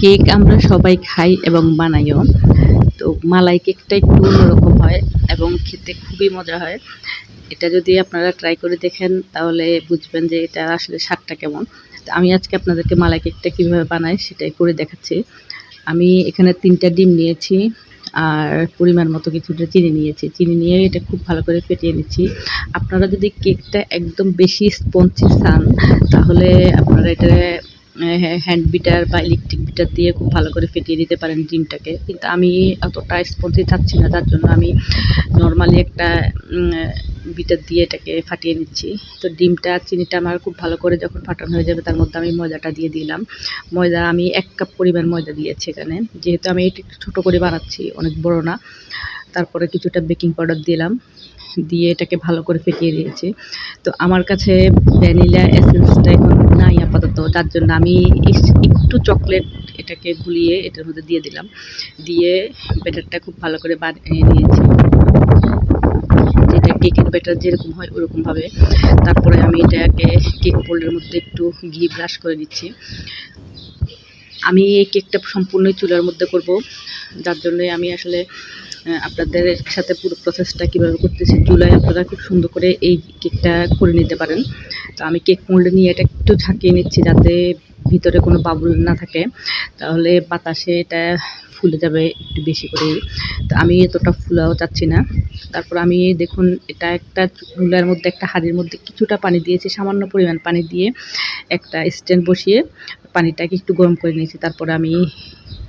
Cake আমরা সবাই খাই এবং বানাইও। তো মালাই কেকটা একটু অন্যরকম হয় এবং খেতে খুবই মজা হয়। এটা যদি আপনারা ট্রাই করে দেখেন, তাহলে বুঝবেন যে এটা আসলে স্বাদটা কেমন। তো আমি আজকে আপনাদেরকে মালাই কেকটা কীভাবে বানাই সেটাই করে দেখাচ্ছি। আমি এখানে তিনটা ডিম নিয়েছি আর পরিমাণ মতো কিছুটা চিনি নিয়েছি। চিনি নিয়ে এটা খুব ভালো করে ফেটিয়ে নিচ্ছি। আপনারা যদি কেকটা একদম বেশি স্পঞ্জি চান তাহলে আপনারা এটা হ্যান্ড বিটার বা ইলেকট্রিক বিটার দিয়ে খুব ভালো করে ফেটিয়ে দিতে পারেন ডিমটাকে কিন্তু আমি অতটা স্পঞ্জি থাকছি না, তার জন্য আমি নর্মালি একটা বিটার দিয়ে এটাকে ফাটিয়ে নিচ্ছি। তো ডিমটা, চিনিটা আমার খুব ভালো করে যখন ফাটানো হয়ে যাবে, তার মধ্যে আমি ময়দাটা দিয়ে দিলাম। ময়দা, আমি এক কাপ পরিমাণ ময়দা দিয়েছি এখানে। যেহেতু আমি এটি একটু ছোটো করে বানাচ্ছি, অনেক বড় না। তারপরে কিছুটা বেকিং পাউডার দিলাম। দিয়ে এটাকে ভালো করে ফেটিয়ে দিয়েছি। তো আমার কাছে ভ্যানিলা এসেন্সটা এখন নাই আপাতত যার জন্য আমি একটু চকলেট এটাকে গুলিয়ে এটার মধ্যে দিয়ে দিলাম। দিয়ে ব্যাটারটা খুব ভালো করে বানিয়ে নিয়েছি। যেটা কেকের ব্যাটার যেরকম হয় ওরকমভাবে তারপরে আমি এটাকে কেক পোল্ডের মধ্যে একটু ঘি ব্রাশ করে দিচ্ছি। আমি এই কেকটা সম্পূর্ণই চুলার মধ্যে করব। যার জন্যই আমি আসলে আপনাদের সাথে পুরো প্রসেসটা কীভাবে করতেছি চুলায় আপনারা খুব সুন্দর করে এই কেকটা করে নিতে পারেন। তো আমি কেক মোল্ডে নিয়ে এটা একটু ঝাঁকিয়ে নিচ্ছি যাতে ভিতরে কোনো বাবুল না থাকে। তাহলে বাতাসে এটা ফুলে যাবে একটু বেশি করে তো আমি এতটা ফুলাও চাচ্ছি না। তারপর আমি দেখুন, এটা একটা চুলার মধ্যে, একটা হাঁড়ির মধ্যে কিছুটা পানি দিয়েছি, সামান্য পরিমাণ পানি দিয়ে একটা স্ট্যান্ড বসিয়ে পানিটাকে একটু গরম করে নিয়েছি। তারপর আমি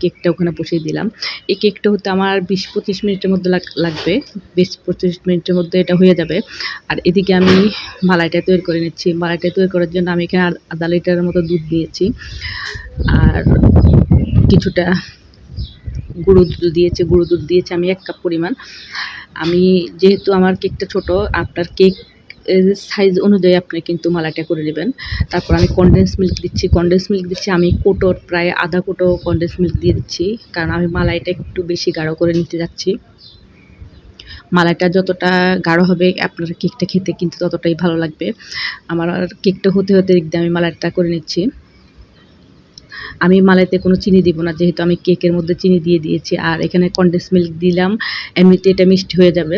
কেকটা ওখানে বসিয়ে দিলাম। এই কেকটা হতে আমার বিশ পঁচিশ মিনিটের মধ্যে লাগ- লাগবে। বিশ পঁচিশ মিনিটের মধ্যে এটা হয়ে যাবে। আর এদিকে আমি মালাইটা তৈরি করে নিচ্ছি। মালাইটা তৈরি করার জন্য আমি এখানে আধা লিটারের মতো দুধ দিয়েছি আর কিছুটা গুঁড়ো দুধ দিয়েছি। গুঁড়ো দুধ দিয়েছি আমি এক কাপ পরিমাণ। আমি যেহেতু আমার কেকটা ছোট, আপনার কেক সাইজ অনুযায়ী আপনি কিন্তু মালাটা করে নেবেন। তারপর আমি কনডেন্স মিল্ক দিচ্ছি। কনডেন্স মিল্ক দিচ্ছি, আমি কোটোর প্রায় আধা কোটো কনডেন্স মিল্ক দিয়ে দিচ্ছি। কারণ আমি মালাইটা একটু বেশি গাঢ় করে নিতে যাচ্ছি। মালাইটা যতটা গাঢ় হবে, আপনার কেকটা খেতে কিন্তু ততটাই ভালো লাগবে। আমার কেকটা হতে হতে আমি মালাইটা করে নিচ্ছি। আমি মালাইতে কোনো চিনি দিব না, যেহেতু আমি কেকের মধ্যে চিনি দিয়ে দিয়েছি। আর এখানে কনডেন্স মিল্ক দিলাম এমনিতে এটা মিষ্টি হয়ে যাবে।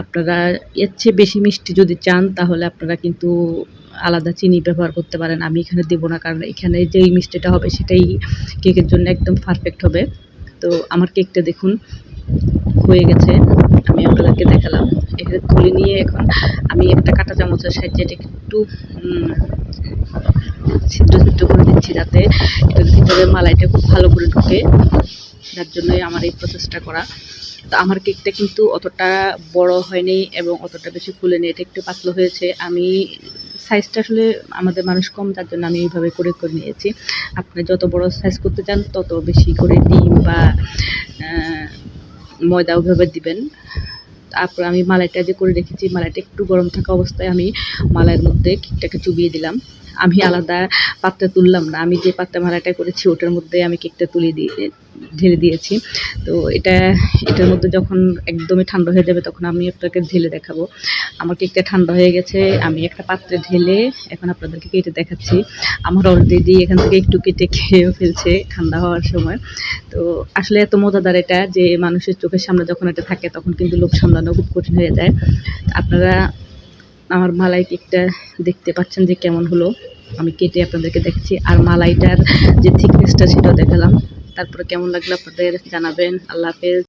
আপনারা এর চেয়ে বেশি মিষ্টি যদি চান, তাহলে আপনারা কিন্তু আলাদা চিনি ব্যবহার করতে পারেন। আমি এখানে দেবো না, কারণ এখানে যেই মিষ্টিটা হবে, সেটাই কেকের জন্য একদম পারফেক্ট হবে। তো আমার কেকটা দেখুন, হয়ে গেছে। আমি আপনাদেরকে দেখালাম। এখানে তুলে নিয়ে এখন আমি একটা কাঁটা চামচের সাহায্যে এটাকে একটু ছিদ্র ছিদ্র করে দিচ্ছি যাতে এটার ভিতরে মালাইটা খুব ভালো করে ঢুকে। যার জন্যই আমার এই প্রসেসটা করা। তো আমার কেকটা কিন্তু অতটা বড় হয়নি এবং অতটা বেশি ফুলেনি, এটা একটু পাতলা হয়েছে। আমি সাইজটা আসলে আমাদের মানুষ কম তার জন্য আমি এইভাবে করে করে নিয়েছি। আপনি যত বড় সাইজ করতে চান, তত বেশি করে ডিম বা ময়দা ওইভাবে দিবেন। তারপর আমি মালাইটা যে করে রেখেছি, মালাইটা একটু গরম থাকা অবস্থায় আমি মালাইয়ের মধ্যে কেকটাকে চুবিয়ে দিলাম। আমি আলাদা পাত্রে তুললাম না, আমি যে পাত্রে মালাইটা করেছি ওটার মধ্যে আমি কেকটা তুলে দিয়ে ঢেলে দিয়েছি। তো এটা, এটার মধ্যে যখন একদমই ঠান্ডা হয়ে যাবে তখন আমি আপনাকে ঢেলে দেখাবো। আমার কেকটা ঠান্ডা হয়ে গেছে, আমি একটা পাত্রে ঢেলে এখন আপনাদেরকে কেটে দেখাচ্ছি। আমার অলরেডি এখান থেকে একটু কেটে খেয়েও ফেলছে ঠান্ডা হওয়ার সময়। তো আসলে এত মজাদার এটা যে মানুষের চোখের সামনে যখন এটা থাকে তখন কিন্তু লোভ সামলানো খুব কঠিন হয়ে যায়। আপনারা আমার মালাই কেকটা দেখতে পাচ্ছেন যে কেমন হলো। আমি কেটে আপনাদেরকে দেখছি। আর মালাইটার যে থিকনেসটা সেটাও দেখালাম। তারপরে কেমন লাগল আপনাদের জানাবেন। আল্লাহ হাফেজ।